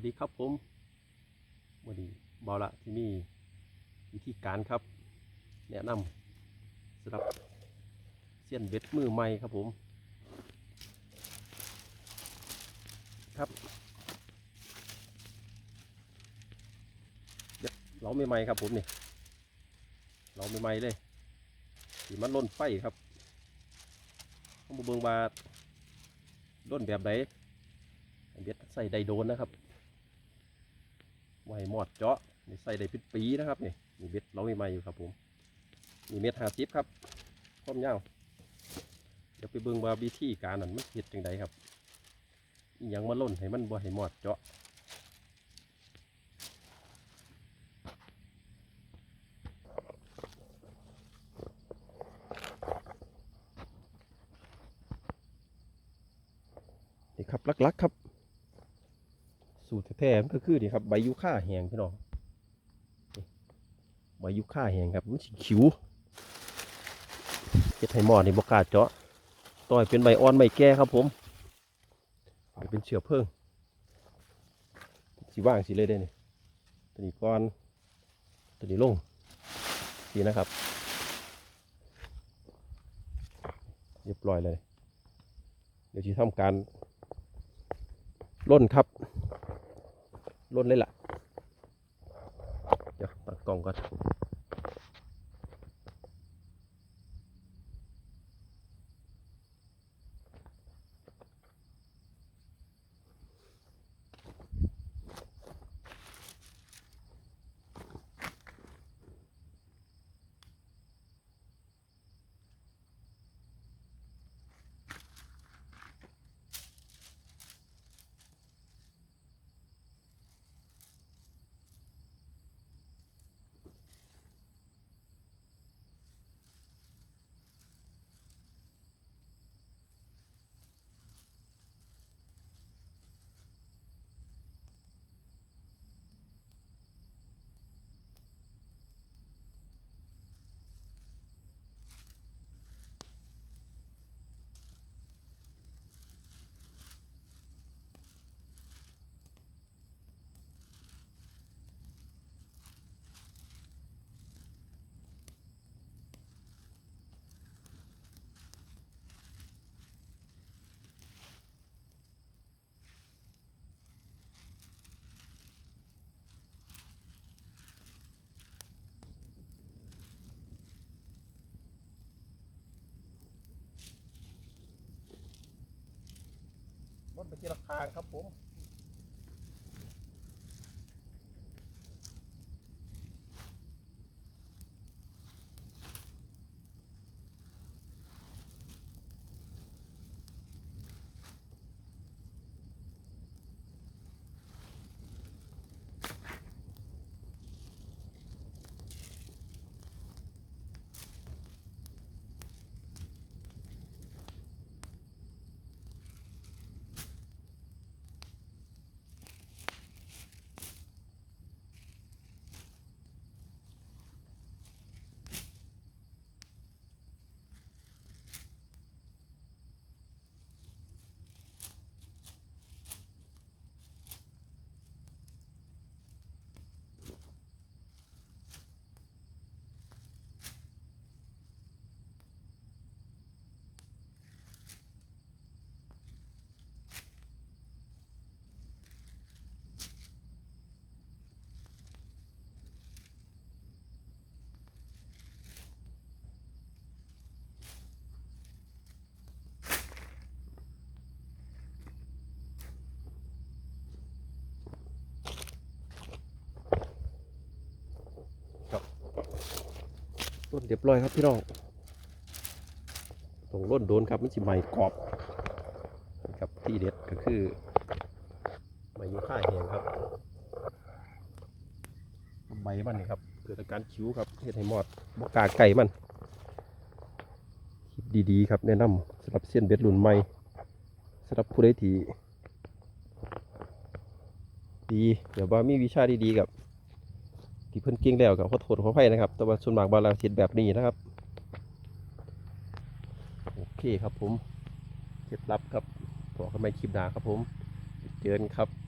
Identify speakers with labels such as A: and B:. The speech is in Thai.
A: วัสดีครับผมวันนี้บอละที่นี่วิธีการครับ แนะนำสำหรับเสี้ยนเบ็ดมือใหม่ครับผม ครับเดี๋ยวเราไม่ใหม่ครับผมนี่เราไม่ใหม่เลยสีมันล่นไฟครับต้องมาเบิ่งว่าล่นแบบไหนเบ็ดใส่ไดโดนนะครับ ไว้หมอดเจาะนี่ใส่ไดเป็นปีนะครับนี่นี่เบ็ดเราใหม่ๆอยู่ครับผมนี่เม็ดหาซิบครับความยาวเดี๋ยวไปเบิ่งว่าวิธีการนั้นมันเห็ดจังใดครับอหยังมาล่นให้มันบ่ให้หมอดเจาะนี่ครับลักๆครับ สูตรแท้ๆมันก็คือนี่ครับใบยูค่าแหงพี่น้องใบยูค่าแหงครับมันสิขิวเฮ็ดให้หมอนี่บกล้าเจาะต่อยเป็นใบอ่อนใบแก่ครับผมเป็นเชื้อเพลิงสีว่างสีเลยได้นี่ตัวนี้ก้อนตัวนี้ลงสีนะครับ เรียบร้อยเลย เดี๋ยวจะทำการล่นครับ ล้นเลยล่ะ เดี๋ยวตัดกล่องก่อน ล้นไปที่ราคางครับผม ร่นเรียบร้อยครับพี่น้องตรงร่นโดนครับมันสิใหม่กรอบครับที่เด็ดก็คือใบยูค่าแห้งครับใบมันนี่ครับเกิดอาการคิ้วครับเฮ็ดให้หมอดบกล้าไก่มันคิดดีๆ ครับแนะนำสำหรับเส้นเบ็ดรุ่นใหม่สำหรับผู้ใดที่ดีเดี๋ยวว่ามีวิชาดีๆกับ ที่เพิ่นเก่งแล้วกับขอโทษขออภัยนะครับ แต่ว่าส่วนมากบางเราเห็นแบบนี้นะครับ โอเคครับผมเคล็ดลับครับพอกันไม่คลิปหนาครับผม เจอกันครับ